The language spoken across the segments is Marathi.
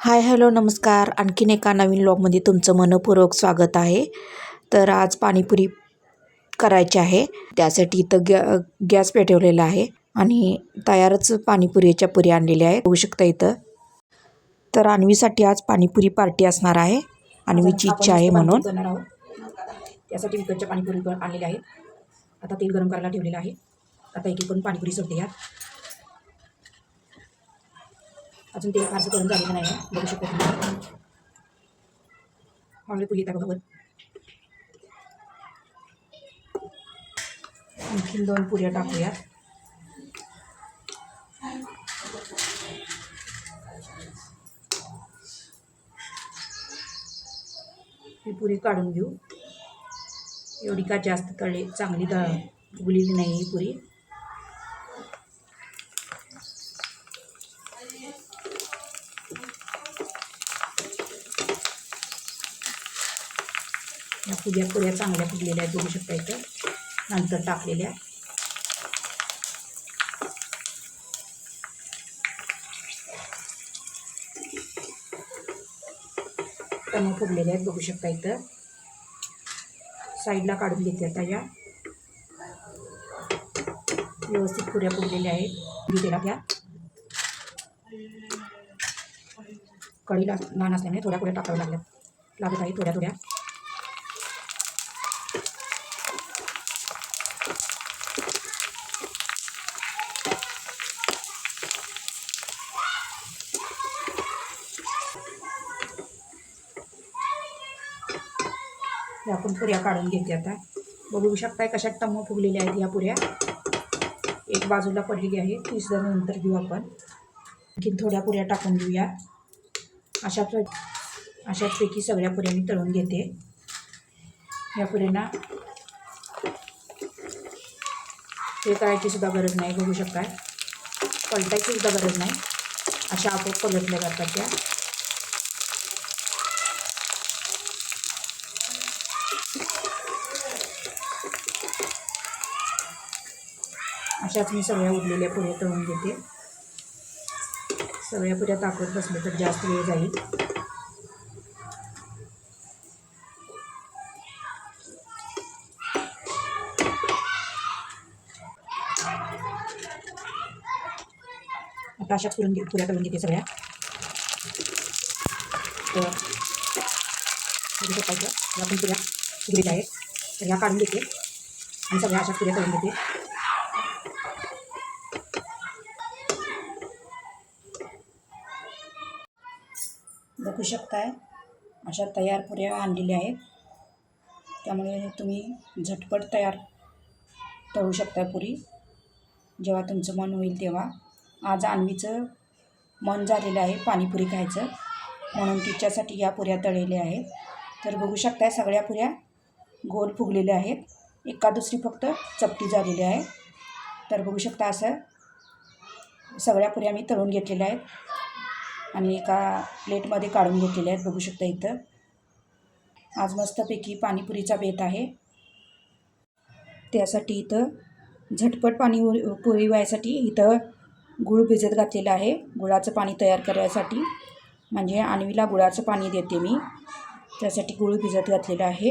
हाय हॅलो नमस्कार. आणखीन एका नवीन लॉगमध्ये तुमचं मनपूर्वक स्वागत आहे. तर आज पाणीपुरी करायची आहे. त्यासाठी इथं गॅ गॅस पेटवलेला आहे आणि तयारच पाणीपुरीच्या पुरी आणलेल्या आहेत. होऊ शकतं इथं. तर अन्वीसाठी आज पाणीपुरी पार्टी असणार आहे. अन्वीची इच्छा आहे म्हणून. त्यासाठी विकतच्या पाणीपुरी पण आणलेल्या आहेत. आता तेल गरम करायला ठेवलेलं आहे. आता एक एक करून पाणीपुरी सोडते यात अजून ते फारसं करून झालेलं नाही. बघू शकतो तुम्ही. ऑनलाईन पुरी येतात बघा आणखीन दोन पुऱ्या टाकूया ही पुरी काढून घेऊ. एवढी का जास्त तळे चांगली द उगलेली नाही ही पुरी. या पुऱ्या पुऱ्या चांगल्या फुगलेल्या आहेत बघू शकता इथं. नंतर टाकलेल्या. टमो फुगलेल्या आहेत बघू शकता इथं. साईडला काढून घेते आता या. व्यवस्थित पुऱ्या फुगलेल्या आहेत. घेतेला घ्या कढीला लहान असल्यामुळे थोड्या पुऱ्या टाकाव्या लागल्यात. लागत आहे थोड्या थोड्या. या आपण पुऱ्या काढून घेते आता. बघू शकताय कशा टम्म फुगलेल्या आहेत या पुऱ्या. एक बाजूला पडलेली आहे तीस जण नंतर घेऊ आपण. आणखी थोड्या पुऱ्या टाकून घेऊया. अशा प्र अशाचपैकी सगळ्या पुऱ्या मी तळून घेते. या पुऱ्यांना हे करायची सुद्धा गरज नाही बघू शकताय. पलटायची सुद्धा गरज नाही. अशा आपोआप पलटल्या जातात त्या. अशाच मी सगळ्या उरलेल्या पुऱ्या तळून घेते. सगळ्या पुऱ्या ताकद बसले तर जास्त वेळ जाईल. आता अशाच करून घे पुऱ्या तळून घेते सगळ्या. तर आपण पण पुऱ्या उघडीत आहेत. तर ह्या काढून घेते. आणि सगळ्या अशाच पुऱ्या तळून घेते. बघू शकताय. अशा तयार पुऱ्या आणलेल्या आहेत. त्यामुळे तुम्ही झटपट तयार तळू शकता पुरी. जेव्हा तुमचं मन होईल तेव्हा. आज आणवीचं मन झालेलं आहे पाणीपुरी खायचं. म्हणून तिच्यासाठी या पुऱ्या तळलेल्या आहेत. तर बघू शकताय सगळ्या पुऱ्या गोल फुगलेल्या आहेत. एका दुसरी फक्त चपटी झालेली आहे. तर बघू शकता असं सगळ्या पुऱ्या मी तळून घेतलेल्या आहेत. आणि एका प्लेटमध्ये काढून घेतलेले आहेत बघू शकता इथं. आज मस्तपैकी पाणीपुरीचा बेत आहे. त्यासाठी इथं झटपट पाणी पुरी व्हायसाठी इथं गुळ भिजत घातलेलं आहे. गुळाचं पाणी तयार करायसाठी म्हणजे आणवीला गुळाचं पाणी देते मी. त्यासाठी गुळ भिजत घातलेलं आहे.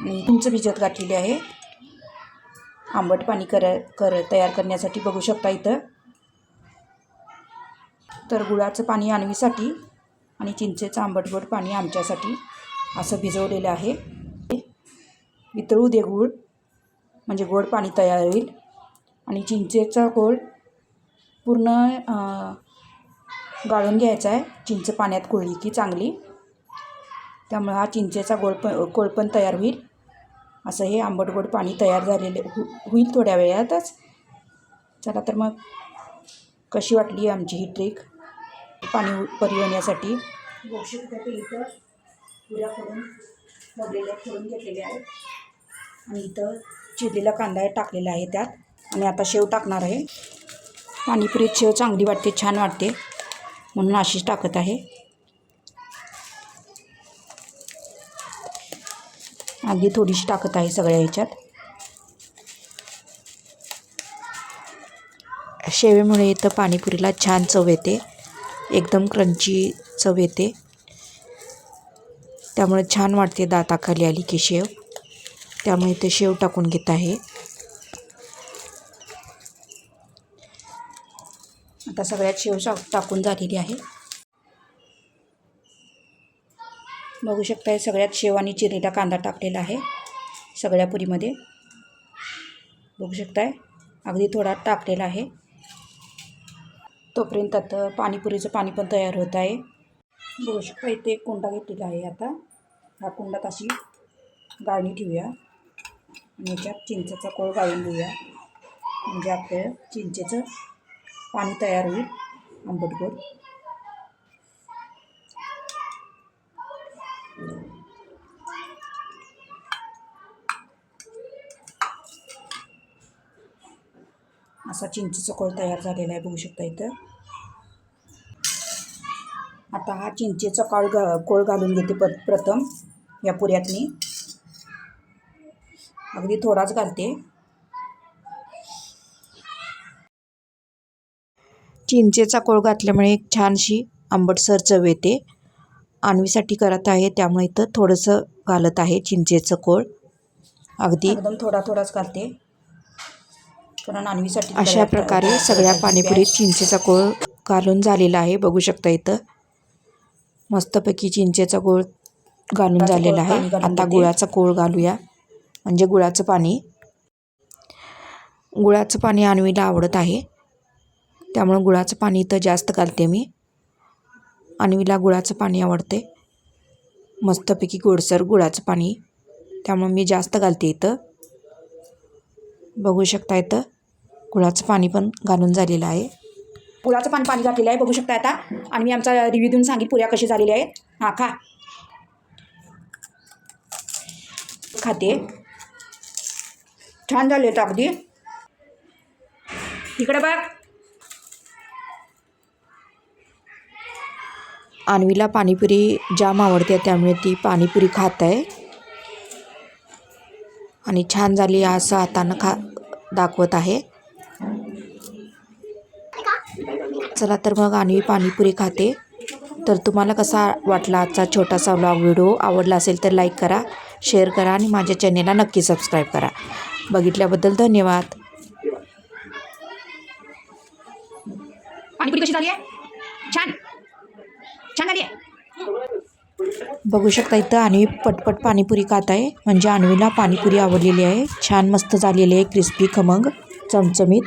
आणि उंच भिजत घातलेले आहे. आंबट पाणी कर कर तयार करण्यासाठी बघू शकता इथं. तर गुळाचं पाणी आणवीसाठी आणि चिंचेचं आंबटगोड पाणी आमच्यासाठी असं भिजवलेलं आहे. वितळू दे गूळ म्हणजे गोड पाणी तयार होईल. आणि चिंचेचा गोळ पूर्ण गाळून घ्यायचा आहे. चिंच पाण्यात कोळली की चांगली. त्यामुळे हा चिंचेचा गोळ पण कोळपण तयार होईल. असं हे आंबट गोड पाणी तयार झालेले हो होईल थोड्या वेळातच. चला तर मग कशी वाटली आमची ही ट्रिक पाणी परी येण्यासाठी इथं पुऱ्या करून मोडलेल्या करून घेतलेल्या आहेत. आणि इथं चिरलेला कांदा टाकलेला आहे त्यात. आणि आता शेव टाकणार आहे. पाणीपुरीत शेव चांगली वाटते छान वाटते. म्हणून अशीच टाकत आहे. अगदी थोडीशी टाकत आहे सगळ्या ह्याच्यात. शेवेमुळे इथं पाणीपुरीला छान चव येते. एकदम क्रंची चव येते. त्यामुळे छान वाटते दाताखाली आली की शेव. त्यामुळे इथे शेव टाकून घेत आहे. आता सगळ्यात शेव टाकून झालेली आहे. बघू शकताय सगळ्यात शेव आणि चिरीला कांदा टाकलेला आहे. सगळ्या पुरीमध्ये. बघू शकताय. अगदी थोडा टाकलेला आहे. तोपर्यंत आता पाणीपुरीचं पाणी पण तयार होत आहे. बघू शकता इथे एक कुंडा घेतलेला आहे आता. ह्या कुंडात अशी गाळणी ठेवूया. आणि याच्यात चिंचेचा कोळ गाळून घेऊया. म्हणजे आपल्या चिंचेचं पाणी तयार होईल आंबट गोड असा चिंचेचा कोळ तयार झालेला आहे बघू शकता इथं. आता हा चिंचेचा काळ गा कोळ घालून घेते प प्रथम या पुऱ्यातनी. अगदी थोडाच घालते. चिंचेचा कोळ घातल्यामुळे एक छानशी आंबटसर चव येते. आणवीसाठी करत आहे त्यामुळे इथं थोडंसं घालत आहे चिंचेचं कोळ अगदी एकदम थोडा थोडाच घालते. अशा प्रकारे सगळ्या पाणीपुरीत चिंचेचा कोळ घालून झालेला आहे. बघू शकता इथं. मस्तपैकी चिंचेचा कोळ घालून झालेला आहे. आता. गुळाचा कोळ घालूया. म्हणजे गुळाचं पाणी. गुळाचं पाणी आणवीला आवडत आहे. त्यामुळं गुळाचं पाणी इथं जास्त घालते मी. आणवीला गुळाचं पाणी आवडते. मस्तपैकी गोडसर गुळाचं पाणी. त्यामुळं मी जास्त घालते इथं. बघू शकता इथं गुळाचं पाणी पण घालून झालेलं आहे. गुळाचं पाणी पाणी घातलेलं आहे बघू शकता आता. आणि मी आमचा रिव्ह्यू देऊन सांगेल पुऱ्या कशी झालेल्या आहेत. हां खा. खाते. छान झाले आहेत अगदी. इकडे बघ. आणवीला पाणीपुरी जाम आवडते त्यामुळे ती पाणीपुरी खात आहे. आणि छान झाली असं हातानं खा दाखवत आहे. चला तर मग आणवी पाणीपुरी खाते. तर तुम्हाला कसा वाटला आजचा छोटासा व्लॉग व्हिडिओ आवडला असेल तर लाईक करा शेअर करा आणि माझ्या चॅनेलला नक्की सबस्क्राईब करा. बघितल्याबद्दल धन्यवाद. पाणीपुरी कशी झाली आहे? छान. छान झाली आहे. बघू शकता इथं आणवी पटपट पाणीपुरी खात आहे. म्हणजे आणवीला पाणीपुरी आवडलेली आहे. छान मस्त झालेली आहे. क्रिस्पी खमंग चमचमीत.